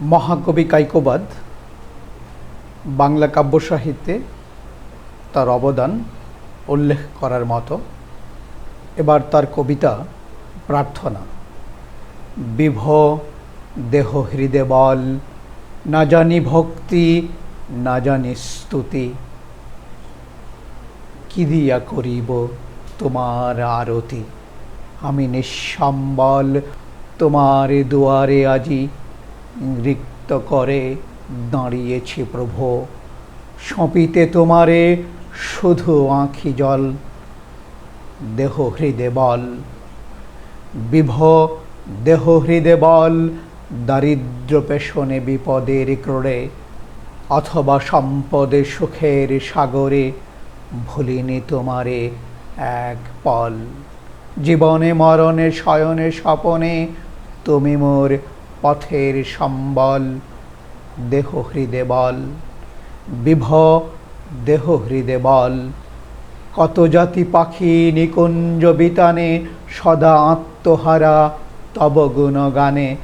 মহাকবি কাইকোবাদ, বাংলা কাব্য সাহিত্যে তার অবদান উল্লেখ করার মতো। এবার তার কবিতা প্রার্থনা। বিভ দেহ হৃদে বল, না জানি ভক্তি, না জানি স্তুতি। কি দিয়া করিব তোমার আরতি? আমি নিঃসম্বল, তোমার দুয়ারে আজি নৃত্য করে দাঁড়িয়েছি প্রভু। সঁপিতে তোমারে শুধু আঁখি জল, দেহ হৃদে বল। বিভ দেহ হৃদে বল, দারিদ্র পেশনে বিপদের ক্রোড়ে, অথবা সম্পদে সুখের সাগরে ভুলিনি তোমারে এক পল। জীবনে, মরণে, শয়নে, স্বপনে তুমি মোর পথের সম্বল, দেহ হৃদে বল। বিভ, দেহ হৃদে বল। কত জাতি পাখি নিকুঞ্জ বিতানে সদা আত্মহারা, তব গুণগানে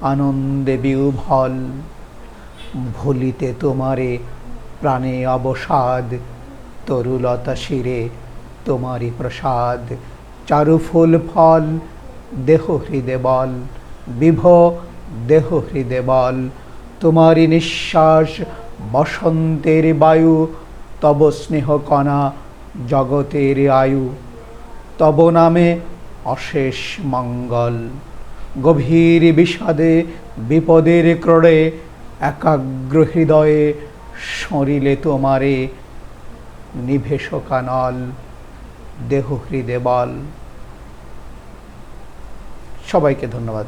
আনন্দে বিউভল। ভুলিতে তোমারে প্রাণে অবসাদ, তরুলতা শিরে তোমারি প্রসাদ। চারু ফুল ফল, দেহ হৃদে বল। বিভ দেহ হৃদে বল তোমারি নিঃশ্বাস, বসন্তের বায়ু, তব স্নেহ কণা, জগতের আয়ু। তব নামে অশেষ মঙ্গল। গভীর বিষাদে, বিপদের ক্রড়ে, একাগ্র হৃদয়ে সরিলে তোমারে নিভে শোকানল দেহ হৃদে বল সবাইকে ধন্যবাদ।